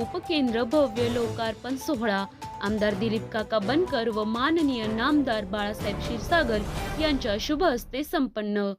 उपकेंद्र भव्य लोकार्पण सोहळा. आमदार दिलीप काका बनकर व माननीय नामदार बाळासाहेब क्षीरसागर यांच्या शुभ हस्ते संपन्न.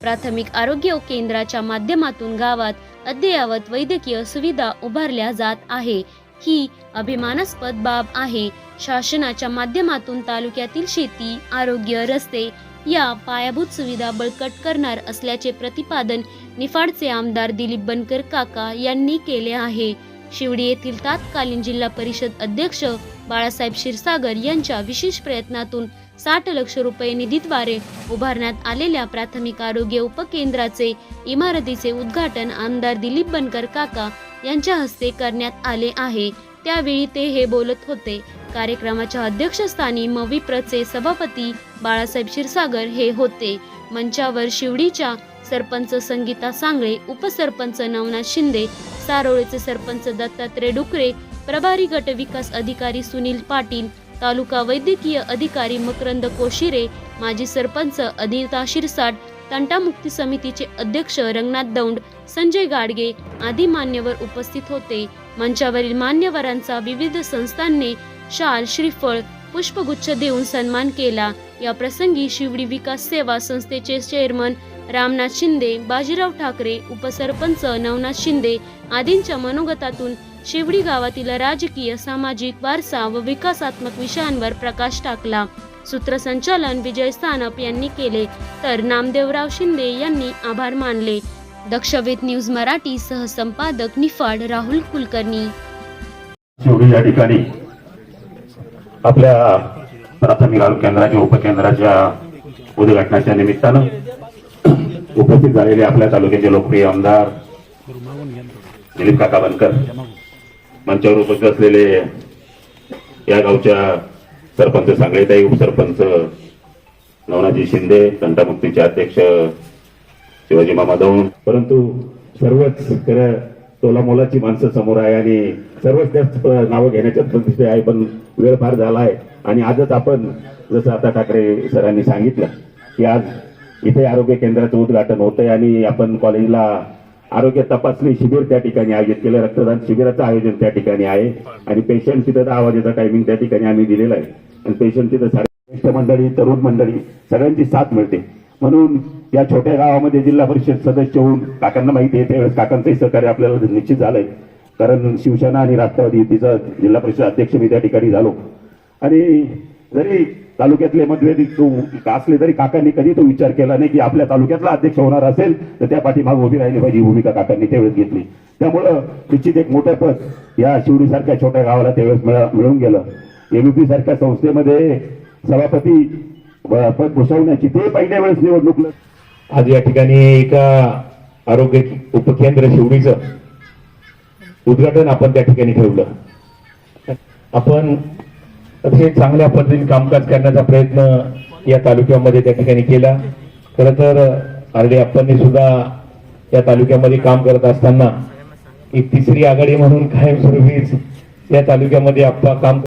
प्राथमिक आरोग्य केंद्राच्या माध्यमातून गावात अद्ययावत वैद्यकीय सुविधा उभारल्या जात आहे. ही अभिमानास्पद बाब आहे. शासनाच्या माध्यमातून तालुक्यातील शेती आरोग्य रस्ते या पायाभूत सुविधा बळकट करणार असल्याचे प्रतिपादन निफाडचे आमदार दिलीप बनकर काका यांनी केले आहे. शिवडी येथील तात्कालीन जिल्हा परिषद अध्यक्ष बाळासाहेब क्षीरसागर यांच्या विशेष प्रयत्नातून साठ लक्ष रुपये निधीद्वारे उभारण्यात आलेल्या प्राथमिक आरोग्य उपकेंद्राचे इमारतीचे उद्घाटन आमदार दिलीप बनकर काका यांच्या हस्ते करण्यात आले आहे. त्यावेळी ते हे बोलत होते. कार्यक्रमाच्या अध्यक्षस्थानी मविप्रचे सभापती बाळासाहेब क्षीरसागर हे होते. मंचावर शिवडीच्या सरपंच संगीता सांगळे उपसरपंच नवनाथ शिंदे सारोळेचे सरपंच दत्तात्रय डुकरे प्रभारी गट विकास अधिकारी सुनील पाटील तालुका वैद्यकीय अधिकारी मकरंद कोशिरे माजी सरपंच अनिता शिरसाट तंटामुक्ती समितीचे अध्यक्ष रंगनाथ दौंड संजय गाडगे आदी मान्यवर उपस्थित होते. मंचावरील मान्यवरांचा विविध संस्थांनी शाल श्रीफळ पुष्पगुच्छ देऊन सन्मान केला. या प्रसंगी शिवडी विकास सेवा संस्थेचे चेअरमन रामनाथ शिंदे बाजीराव ठाकरे उपसरपंच नवनाथ शिंदे आदींच्या मनोगतातून शिवडी गावातील राजकीय सामाजिक वारसा व विकासात्मक विषयांवर प्रकाश टाकला. सूत्रसंचालन विजय सानप यांनी केले. तर नामदेवराव शिंदे यांनी आभार मानले. दक्षवेध न्यूज मराठी सहसंपादक निफाड राहुल कुलकर्णी. या ठिकाणी आपल्या प्राथमिक आरोग्य केंद्राच्या उपकेंद्राच्या उद्घाटनाच्या निमित्तानं उपस्थित झालेले आपल्या तालुक्याचे लोकप्रिय आमदार दिलीप काका बनकर मंचावर उपस्थित असलेले या गावच्या सरपंच सांगळेताई उपसरपंच. नवनाजी शिंदे तंटामुक्तीचे अध्यक्ष शिवाजी मामा दौंड. परंतु सर्वच खरं तोला मोलाची माणसं समोर आहे आणि सर्वच जास्त नावं घेण्याच्या प्रतिष्ठे आहे पण वेळ फार झाला आहे. आणि आजच आपण जसं आता ठाकरे सरांनी सांगितलं की आज इथे आरोग्य केंद्राचं उद्घाटन होतंय आणि आपण कॉलेजला आरोग्य तपासणी शिबिर त्या ठिकाणी आयोजित केलं. रक्तदान शिबिराचं आयोजन त्या ठिकाणी आहे. आणि पेशंट तिथं दहा वाजेचा टायमिंग त्या ठिकाणी आम्ही दिलेला आहे. आणि पेशंट तिथं ज्येष्ठ मंडळी तरुण मंडळी सगळ्यांची साथ मिळते. म्हणून या छोट्या गावामध्ये जिल्हा परिषद सदस्य होऊन काकांना माहिती आहे त्यावेळेस काकांचंही सहकार्य आपल्याला निश्चित झालंय. कारण शिवसेना आणि राष्ट्रवादी तिचा जिल्हा परिषद अध्यक्ष मी त्या ठिकाणी झालो. आणि जरी तालुक्यातले मतभेद तो असले तरी काकांनी कधी तो विचार केला नाही की आपल्या तालुक्यातला अध्यक्ष होणार असेल तर त्या पाठीमागे उभी राहिली पाहिजे ही भूमिका काकांनी त्यावेळेस घेतली. त्यामुळं निश्चित एक मोठं पद या शिवडीसारख्या छोट्या गावाला त्यावेळेस मिळून गेलं. एबीपी सारख्या संस्थेमध्ये सभापती पद भूषवण्याची ते पहिल्या वेळेस निवडणूक आज या ठिकाणी एका आरोग्य उपकेंद्र शिवडीचं उद्घाटन आपण त्या ठिकाणी ठेवलं. आपण अतिशय चांगल्या पद्धतीने कामकाज करण्याचा प्रयत्न या तालुक्यामध्ये त्या ठिकाणी केला. खर तर आरडी अप्पांनी सुद्धा या तालुक्यामध्ये काम करत असताना एक तिसरी आघाडी म्हणून कायमस्वरूपीच या तालुक्यामध्ये आप्पा काम